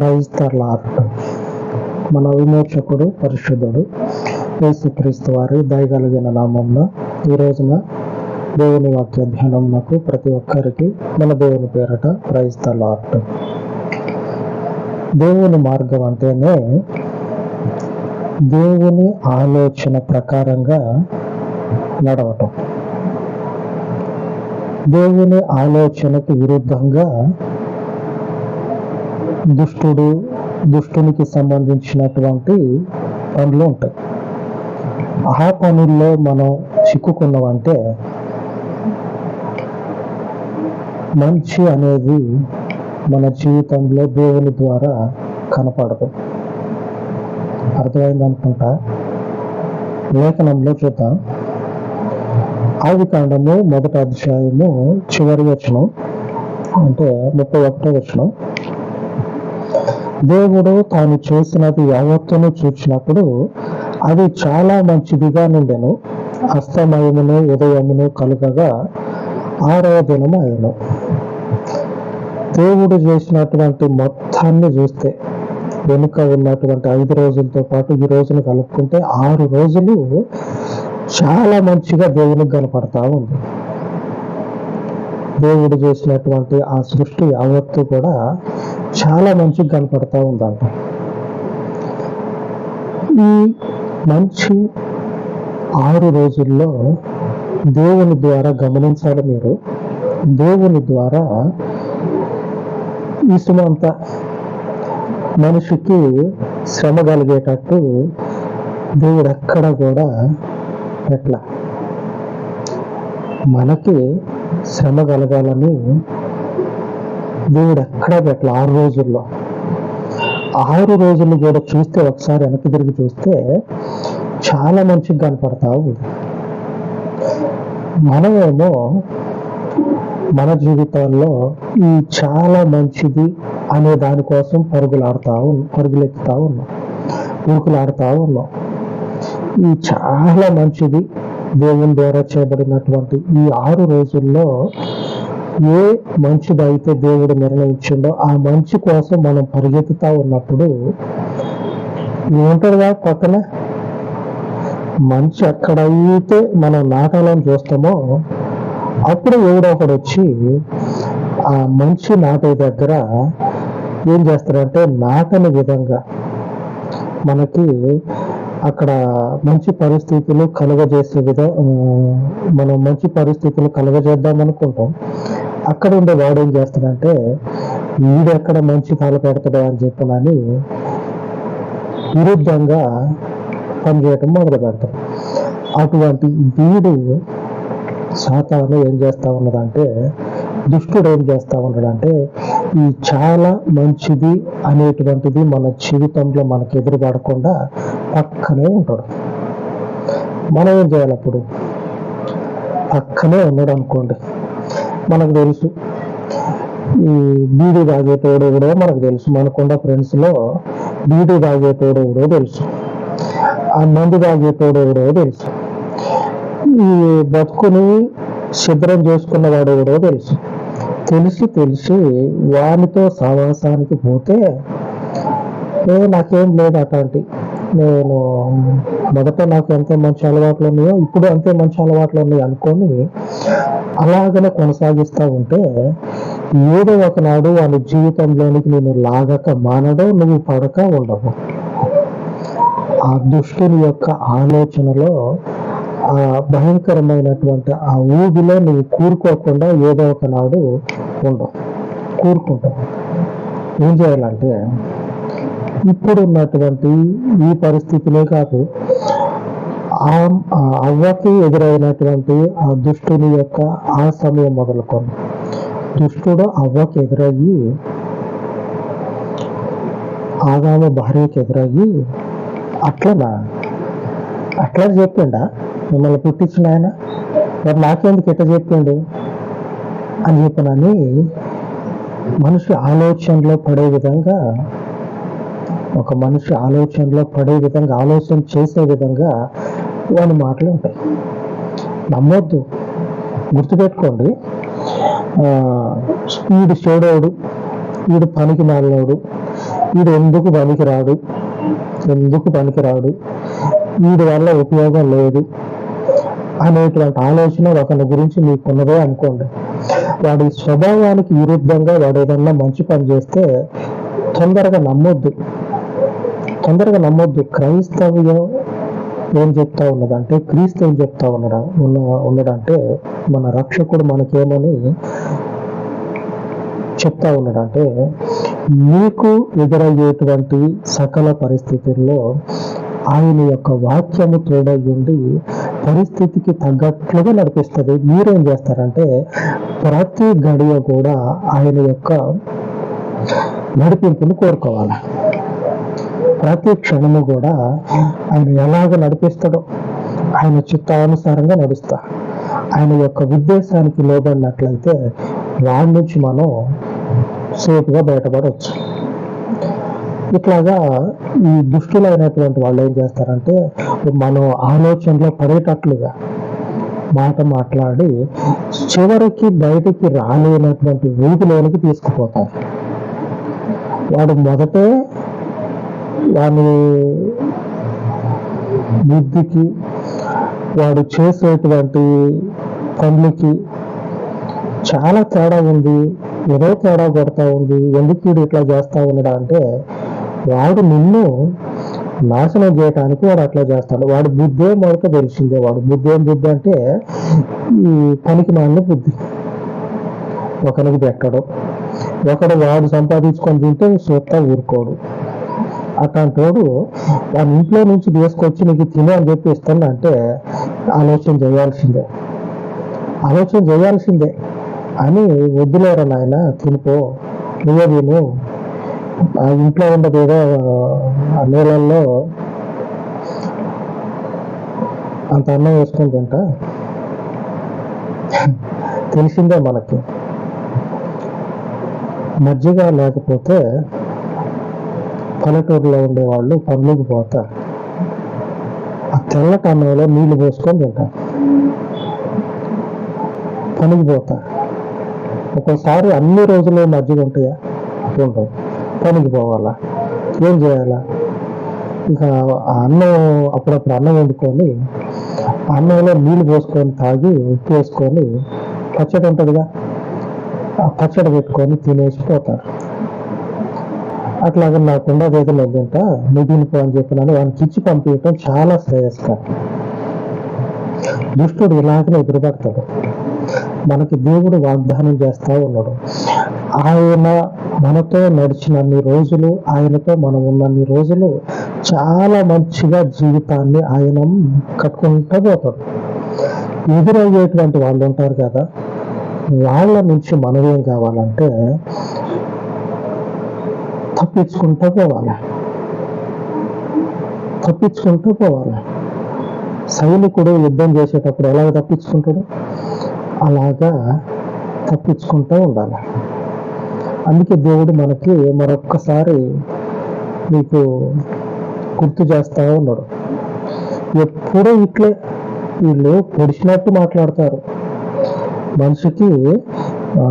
క్రైస్తలార్ట్ మన విమోచకుడు పరిశుద్ధుడు యేసుక్రీస్తు వారి దయగలిగిన నామంలో ఈ రోజున దేవుని వాక్య ధ్యానంకు ప్రతి ఒక్కరికి మన దేవుని పేరట క్రైస్తలార్ట్ దేవుని మార్గం అంటేనే దేవుని ఆలోచన ప్రకారంగా నడవటం. దేవుని ఆలోచనకు విరుద్ధంగా దుష్టుడు దుష్టునికి సంబంధించినటువంటి పనులు ఉంటాయి. ఆ పనుల్లో మనం చిక్కుకున్నామంటే మంచి అనేది మన జీవితంలో దేవుని ద్వారా కనపడదు. అర్థమైంది అనుకుంటా? లేఖనంలో చూద్దాం. ఆది కాండము మొదటి అధ్యాయము చివరి వచనం అంటే ముప్పై ఒకటో వచనం. దేవుడు తాను చేసినది యావత్తును చూచినప్పుడు అది చాలా మంచిదిగా నుండెను. అస్తమయమును ఉదయమును కలుగగా ఆరవ దినము అయ్యను దేవుడు చేసినటువంటి మొత్తాన్ని చూస్తే వెనుక ఉన్నటువంటి ఐదు రోజులతో పాటు ఈ రోజును కలుపుకుంటే ఆరు రోజులు చాలా మంచిగా దేవునికి కనపడతా ఉంది. దేవుడు చేసినటువంటి ఆ సృష్టి యావత్తు కూడా చాలా మంచిగా కనపడతా ఉందంట. ఈ మంచి ఆరు రోజుల్లో దేవుని ద్వారా గమనించాలి మీరు. దేవుని ద్వారా ఈ సుమంత మనిషికి శ్రమ కలిగేటట్టు దేవుడు ఎక్కడ కూడా ఎట్లా మనకి శ్రమ కలగాలని దేవుడు ఎక్కడ పెట్టలే ఆరు రోజుల్లో. ఆరు రోజులు కూడా చూస్తే ఒకసారి వెనక్కి తిరిగి చూస్తే చాలా మంచిగా కనపడతా ఉంది. మనమేమో మన జీవితాల్లో ఈ చాలా మంచిది అనే దానికోసం పరుగులాడుతూ ఉన్నాం పరుగులెత్తుతా ఉన్నాం. ఉరుకులాడుతూ ఉన్నాం. ఈ చాలా మంచిది దేవుని ద్వారా చేయబడినటువంటి ఈ ఆరు రోజుల్లో ఏ మంచిదైతే దేవుడు నిర్ణయించిండో ఆ మంచి కోసం మనం పరిగెత్తుతా ఉన్నప్పుడు ఏముంటుందిగా పక్కన? మంచి ఎక్కడైతే మనం నాటాలని చూస్తామో అప్పుడు ఎవడో ఒకడు వచ్చి ఆ మంచి నాటే దగ్గర ఏం చేస్తారంటే నాటని విధంగా మనకి అక్కడ మంచి పరిస్థితులు కలుగజేసే విధ మనం మంచి పరిస్థితులు కలుగజేద్దాం అనుకుంటాం అక్కడ ఉండే వాడు ఏం చేస్తాడంటే వీడు ఎక్కడ మంచి తల పెడతాడో అని చెప్పనని విరుద్ధంగా పనిచేయటం మొదలు పెడతాడు. అటువంటి వీడు సాతాను ఏం చేస్తా ఉన్నదంటే దుష్టుడు ఏం చేస్తా ఉన్నాడంటే ఈ చాలా మంచిది అనేటువంటిది మన జీవితంలో మనకు ఎదురుపడకుండా పక్కనే ఉంటాడు. మనం ఏం చేయాలి అప్పుడు? పక్కనే ఉన్నాడు అనుకోండి. మనకు తెలుసు. ఈ బీడీ తాగేటోడు కూడా మనకు తెలుసు. మనకున్న ఫ్రెండ్స్లో బీడీ తాగేటోడు కూడా తెలుసు. ఆ మందు తాగేటోడు కూడా తెలుసు. ఈ బతుకుని శుభ్రం చేసుకున్నవాడు కూడా తెలుసు. తెలిసి తెలిసి వానితో సహవాసానికి పోతే నేను నాకేం లేదు అట్లాంటి. నేను మొదట నాకు ఎంత మంచి అలవాట్లు ఉన్నాయో ఇప్పుడు అంతే మంచి అలవాట్లు ఉన్నాయి అనుకొని అలాగనే కొనసాగిస్తూ ఉంటే ఏదో ఒకనాడు వాళ్ళ జీవితంలోనికి నేను లాగక మానడం నువ్వు పడక ఉండవు. ఆ దుష్టుని యొక్క ఆలోచనలో ఆ భయంకరమైనటువంటి ఆ ఊబిలో నువ్వు కూరుకోకుండా ఏదో ఒకనాడు ఉండవు కూరుకుంటావు. ఏం చేయాలంటే ఇప్పుడున్నటువంటి ఈ పరిస్థితులే కాదు అవ్వకి ఎదురైనటువంటి ఆ దుష్టుని యొక్క ఆ సమయం మొదలుకొని దుష్టుడు అవ్వకి ఎదురయ్యి ఆదాము భార్యకి ఎదురయ్యి అట్లనా? అట్లా చెప్పిండా? మిమ్మల్ని పుట్టించిన ఆయన? మరి నాకెందుకు ఎట్లా చెప్పిండు? అని చెప్పనని మనిషి ఆలోచనలో పడే విధంగా ఒక మనిషి ఆలోచనలో పడే విధంగా ఆలోచన చేసే విధంగా వాని మాటలు ఉంటాయి. నమ్మొద్దు. గుర్తుపెట్టుకోండి. వీడు చెడోడు వీడు పనికి మాలినోడు వీడు ఎందుకు పనికిరాడు ఎందుకు పనికిరాడు వీడి వల్ల ఉపయోగం లేదు అనేటువంటి ఆలోచన ఒకరి గురించి మీకు ఉన్నదే అనుకోండి. వాడి స్వభావానికి విరుద్ధంగా వాడు ఏదన్నా మంచి పని చేస్తే తొందరగా నమ్మొద్దు. తొందరగా నమ్మొద్దు. క్రైస్తవ్యం ఏం చెప్తా ఉన్నదంటే క్రీస్తు ఏం చెప్తా ఉన్నాడా ఉన్న ఉన్నాడంటే మన రక్షకుడు మనకేమని చెప్తా ఉన్నాడంటే మీకు ఎదురయ్యేటువంటి సకల పరిస్థితుల్లో ఆయన యొక్క వాక్యము తోడై ఉండి పరిస్థితికి తగ్గట్లుగా నడిపిస్తుంది. మీరేం చేస్తారంటే ప్రతి గడియ కూడా ఆయన యొక్క నడిపింపును కోరుకోవాలి. ప్రతి క్షణము కూడా ఆయన ఎలాగ నడిపిస్తాడో ఆయన చిత్తానుసారంగా నడుస్తా. ఆయన యొక్క ఉద్దేశానికి లోబడినట్లయితే వాడి నుంచి మనం సేఫ్గా బయటపడవచ్చు ఇట్లాగా ఈ దుష్టులైనటువంటి వాళ్ళు ఏం చేస్తారంటే మనం ఆలోచనలో పడేటట్లుగా మాట మాట్లాడి చివరికి బయటికి రాలేనటువంటి వీధిలోనికి తీసుకుపోతారు. వాడు మొదటే వాని బుద్ధికి వాడు చేసేటువంటి పనులకి చాలా తేడా ఉంది ఏదో తేడా కొడతా ఉంది. ఎందుకు వీడు ఇట్లా చేస్తా ఉన్నాడా అంటే వాడు నిన్ను నాశనం చేయడానికి వాడు అట్లా చేస్తాడు. వాడు బుద్ధి ఏం వాడికి తెలిసిందే. వాడు బుద్ధి ఏం బుద్ధి అంటే ఈ పనికి మాలిన బుద్ధి. ఒకరికి పెట్టడం. ఒకడు వాడు సంపాదించుకొని తింటే సొత్త ఊరుకోడు. అట్లాంటోడు వాని ఇంట్లో నుంచి తీసుకొచ్చి నీకు తినే అని చెప్పి ఇస్తాను అంటే ఆలోచన చేయాల్సిందే. ఆలోచన చేయాల్సిందే. అని వద్దులేరా నాయన తినిపో నువ్వే తిను. ఆ ఇంట్లో ఉండదు ఏదో ఆ నీళ్ళల్లో అంత అన్నం వేసుకొని తింటా? తెలిసిందే మనకి. మజ్జిగ లేకపోతే పల్లెటూరులో ఉండేవాళ్ళు పనులకు పోతారు. ఆ తెల్లటి అన్నంలో నీళ్ళు పోసుకొని తింటారు. పనికి పోతారు. ఒక్కోసారి అన్ని రోజులు మజ్జిగ ఉంటాయా ఉండవు పనికి పోవాలా? ఏం చేయాలా? ఇంకా ఆ అన్నం అప్పుడప్పుడు అన్నం వండుకొని అన్నంలో నీళ్ళు పోసుకొని తాగి ఉప్పు వేసుకొని పచ్చడి ఉంటుందిగా. ఆ పచ్చడి పెట్టుకొని తినేసి పోతారు. అట్లాగే నాకుండా ఏదో లేదంట మిగిలిపో అని చెప్పినాను వానికి ఇచ్చి పంపించడం చాలా శ్రేయస్కరం దుష్టుడు ఇలాగనే ఎదురుపడతాడు. మనకి దేవుడు వాగ్దానం చేస్తా ఉన్నాడు. ఆయన మనతో నడిచినన్ని రోజులు ఆయనతో మనం ఉన్నన్ని రోజులు చాలా మంచిగా జీవితాన్ని ఆయన కట్టుకుంటూ పోతాడు. ఎదురయ్యేటువంటి వాళ్ళు ఉంటారు కదా వాళ్ళ నుంచి మనం ఏం కావాలంటే తప్పించుకుంటూ పోవాలి. తప్పించుకుంటూ పోవాలి. సైనికుడు యుద్ధం చేసేటప్పుడు ఎలాగ తప్పించుకుంటాడు? అలాగా తప్పించుకుంటూ ఉండాలి. అందుకే దేవుడు మనకి మరొక్కసారి మీకు గుర్తు చేస్తా ఉన్నాడు. ఎప్పుడూ ఇట్లే వీళ్ళు పొడిచినట్టు మాట్లాడతారు. మనిషికి ఆ,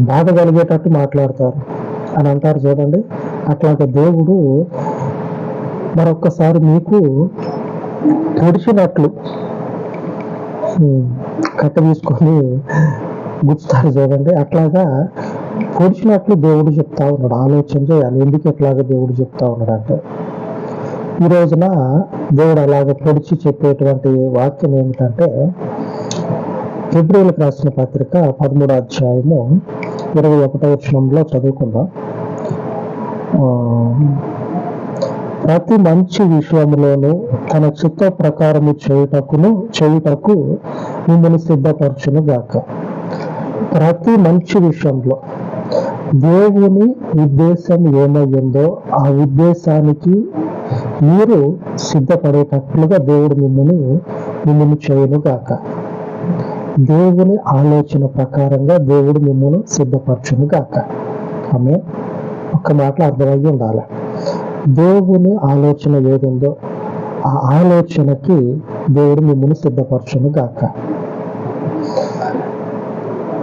బాధ కలిగేటట్టు మాట్లాడతారు. అని అంటారు చూడండి. అట్లాగే దేవుడు మరొక్కసారి మీకు తుడిచినట్లు కట్ట తీసుకొని గుచ్చుతారు చూడండి. అట్లాగా పొడిచినట్లు దేవుడు చెప్తా ఉన్నాడు. ఆలోచన చేయాలి. ఎందుకు ఎట్లాగా దేవుడు చెప్తా ఉన్నాడు అంటే ఈ రోజున దేవుడు అలాగ పొడిచి చెప్పేటువంటి వాక్యం ఏమిటంటే ఫిబ్రవరికి రాసిన పత్రిక పదమూడో అధ్యాయము ఇరవై ఒకటో వచనంలో చదువుకుందాం. ప్రతి మంచి విషయంలోనూ తన చిత్త ప్రకారము చేయుటకును చేయుటకు మిమ్మల్ని సిద్ధపరచును గాక. ప్రతి మంచి విషయంలో దేవుని ఉద్దేశం ఏమయ్యిందో ఆ ఉద్దేశానికి మీరు సిద్ధపడేటట్లుగా దేవుడు మిమ్మల్ని మిమ్మల్ని చేయను గాక. దేవుని ఆలోచన ప్రకారంగా దేవుడు మిమ్మల్ని సిద్ధపరచును గాక. ఆమె ఒక్క మాటలో అర్థమయ్యి ఉండాలి. దేవుని ఆలోచన ఏదుందో ఆ ఆలోచనకి దేవుడు మిమ్మల్ని సిద్ధపరచును గాక.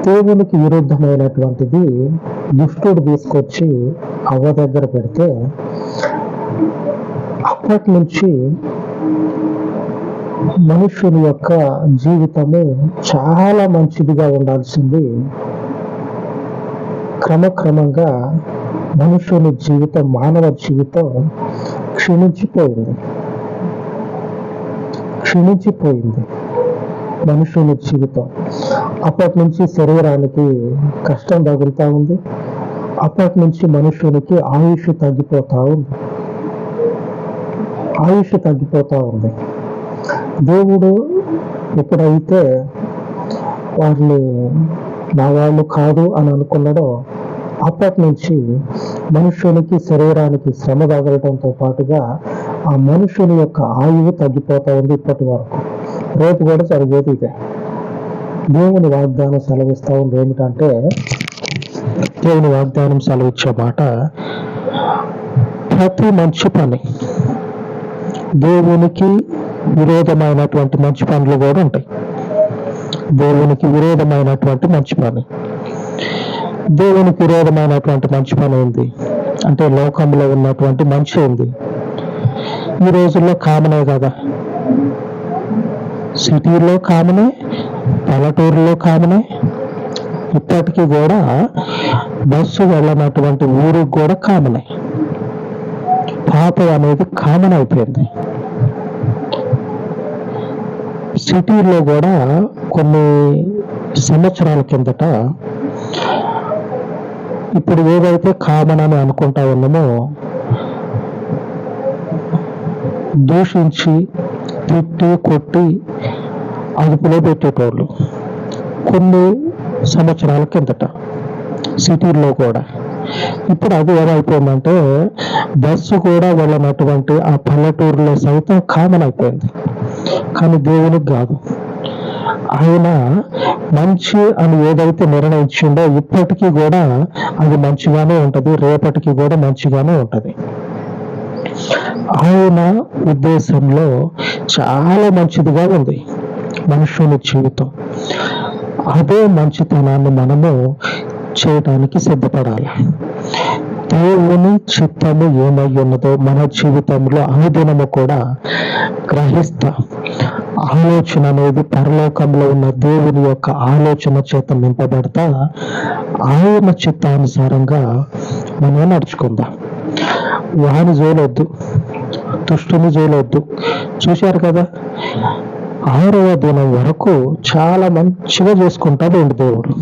దేవునికి విరుద్ధమైనటువంటిది గిఫ్టుడు తీసుకొచ్చి అవ్వ దగ్గర పెడితే అప్పటి నుంచి మనుషుని యొక్క జీవితము చాలా మంచిదిగా ఉండాల్సింది క్రమక్రమంగా మనుషుని జీవితం మానవ జీవితం క్షీణించిపోయింది. క్షీణించిపోయింది మనుషుని జీవితం. అప్పటి నుంచి శరీరానికి కష్టం తగులుతా ఉంది. అప్పటి నుంచి మనుషునికి ఆయుష్ తగ్గిపోతూ ఉంది. ఆయుష్ తగ్గిపోతా ఉంది. దేవుడు ఎప్పుడైతే వారిని నా వాళ్ళు కాదు అని అనుకున్నాడో అప్పటి నుంచి మనుషునికి శరీరానికి శ్రమ తగలడంతో పాటుగా ఆ మనుషుని యొక్క ఆయువు తగ్గిపోతా ఉంది ఇప్పటి వరకు. రేపు కూడా జరిగేది ఇదే. దేవుని వాగ్దానం సెలవిస్తా ఉంది. ఏమిటంటే దేవుని వాగ్దానం సెలవిచ్చే మాట ప్రతి మంచి పని దేవునికి విరోధమైనటువంటి మంచి పనులు కూడా ఉంటాయి. దేవునికి విరోధమైనటువంటి మంచి పని. దేవునికి విరోధమైనటువంటి మంచి పని ఉంది అంటే లోకంలో ఉన్నటువంటి మంచి ఉంది ఈ రోజుల్లో కామనే కదా. సిటీలో కామనే పల్లెటూరులో కామనే ఇప్పటికీ కూడా బస్సు వెళ్ళనటువంటి ఊరికి కూడా కామనే. పాపం అనేది కామన్ అయిపోయింది. సిటీలో కూడా కొన్ని సంవత్సరాల కిందట ఇప్పుడు ఏదైతే కామన్ అని అనుకుంటా ఉన్నామో దూషించి తిట్టి కొట్టి అదుపులో పెట్టేటోళ్ళు. కొన్ని సంవత్సరాల కిందట సిటీల్లో కూడా. ఇప్పుడు అది ఏమైపోయిందంటే బస్సు కూడా వెళ్ళనటువంటి ఆ పల్లెటూరులో సైతం కామన్ అయిపోయింది కానీ దేవునికి కాదు. ఆయన మంచి అని ఏదైతే నిర్ణయించిండో ఇప్పటికీ కూడా అది మంచిగానే ఉంటది రేపటికి కూడా మంచిగానే ఉంటది. ఆయన ఉద్దేశంలో చాలా మంచిదిగా ఉంది మనుషుని జీవితం. అదే మంచితనాన్ని మనము చేయడానికి సిద్ధపడాలి. దేవుని చిత్తము ఏమై ఉన్నదో మన జీవితంలో అనుదినము కూడా గ్రహిస్తా. ఆలోచన అనేది పరలోకంలో ఉన్న దేవుని యొక్క ఆలోచన చేత నింపబడతా ఆయన చిత్తానుసారంగా మనం నడుచుకుందాం. వాని జోలొద్దు దుష్టుని జోలొద్దు. చూశారు కదా? ఆరవ దినం వరకు చాలా మంచిగా చేసుకుంటాడు దేవుడు?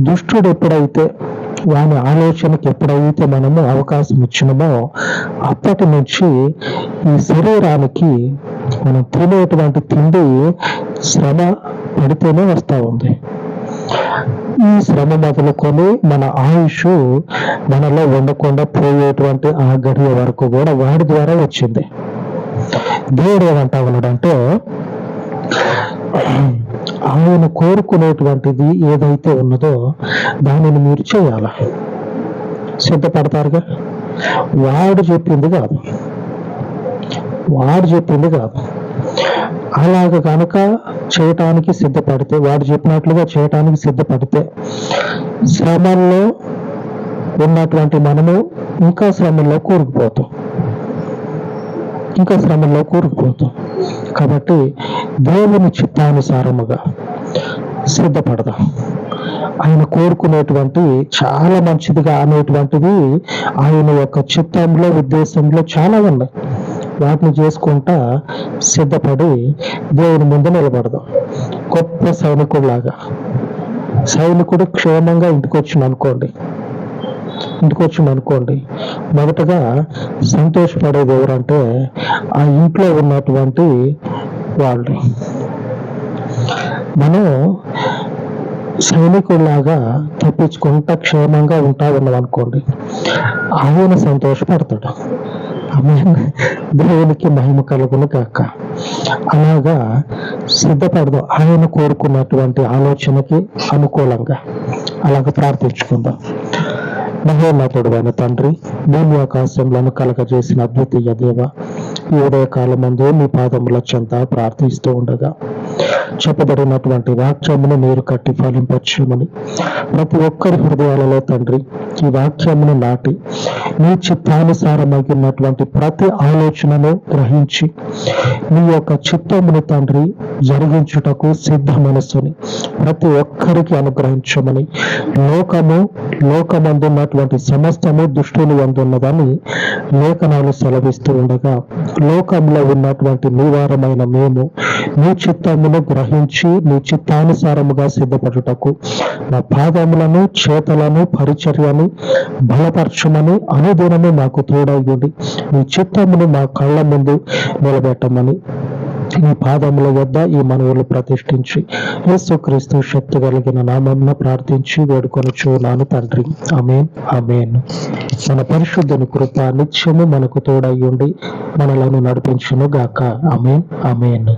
దుష్టుడు ఎప్పుడైతే వాని ఆలోచనకి ఎప్పుడైతే మనము అవకాశం ఇచ్చినామో అప్పటి నుంచి ఈ శరీరానికి మనం తినేటువంటి తిండి శ్రమ పడితేనే వస్తూ ఉంది. ఈ శ్రమ మొదలుకొని మన ఆయుష్ మనలో ఉండకుండా పోయేటువంటి ఆ గడియ వరకు కూడా వాడి ద్వారా వచ్చింది. దేవుడు ఏమంటా ఉన్నాడంటే ఆయన కోరుకునేటువంటిది ఏదైతే ఉన్నదో దానిని మీరు చేయాల? సిద్ధపడతారుగా? వాడు చెప్పింది కాదు. వాడు చెప్పింది కాదు. అలాగ కనుక చేయటానికి సిద్ధపడితే వాడు చెప్పినట్లుగా చేయటానికి సిద్ధపడితే శ్రమల్లో ఉన్నటువంటి మనము ఇంకా శ్రమల్లో కూరుకుపోతాం. ఇంకా శ్రమల్లో కూరుకుపోతాం. కాబట్టి దేవుని చిత్తానుసారముగా సిద్ధపడదాం. ఆయన కోరుకునేటువంటి చాలా మంచిదిగా అనేటువంటిది ఆయన యొక్క చిత్తంలో ఉద్దేశంలో చాలా ఉన్నాయి. వాటిని చేసుకుంటా సిద్ధపడి దేవుని ముందు నిలబడదాం. గొప్ప సైనికుడిలాగా. సైనికుడు క్షేమంగా ఇంటికి వచ్చింది అనుకోండి. ఇంటికి వచ్చింది అనుకోండి. మొదటగా సంతోషపడేది ఎవరంటే ఆ ఇంట్లో ఉన్నటువంటి వాళ్ళు. మనం సైనికుల్లాగా తప్పించుకుంటా క్షేమంగా ఉంటా ఉన్నాం అనుకోండి. ఆయన సంతోషపడతాడు. ఆమె దేవునికి మహిమ కలుగును కాక అలాగా సిద్ధపడదు ఆయన కోరుకున్నటువంటి ఆలోచనకి అనుకూలంగా. అలాగ ప్రార్థించుకుందాం. మహోన్నతుడైన తండ్రి భూమి ఆకాశంలో కలగజేసిన అద్వితీయ దేవ ఈ ఉదయకాలం ముందు మీ పాదముల చెంత ప్రార్థిస్తూ ఉండగా చెప్పబడినటువంటి వాక్యమును మీరు కట్టి ఫలింపచ్చుమని ప్రతి ఒక్కరి హృదయాలలో తండ్రి ఈ వాక్యమును నాటి మీ చిత్తానుసారమైనటువంటి ప్రతి ఆలోచనను గ్రహించి మీ యొక్క చిత్తమును తండ్రి జరిగించుటకు సిద్ధ మనస్సుని ప్రతి ఒక్కరికి అనుగ్రహించమని. లోకము లోకమందున్నటువంటి సమస్తము దుష్టుని అందున్నదని లేఖనాలు సెలవిస్తూ ఉండగా లోకంలో ఉన్నటువంటి నివారమైన మేము మీ చిత్తమును గ్రహించి నీ చిత్తానుసారముగా సిద్ధపడుటకు నా పాదములను చేతలను పరిచర్యను బలపరచమని అనుదినము మాకు తోడయ్యుండి నీ చిత్తమును మా కళ్ళ ముందు నిలబెట్టమని నీ పాదముల వద్ద ఈ మనవులు ప్రతిష్ఠించి యేసుక్రీస్తు శక్తి కలిగిన నామంన ప్రార్థించి వేడుకొని చూనాను తండ్రి. అమేన్ అమేన్ మన పరిశుద్ధుని కృప నిత్యము మనకు తోడయ్యుండి మనలను నడిపించును గాక అమేన్ అమేన్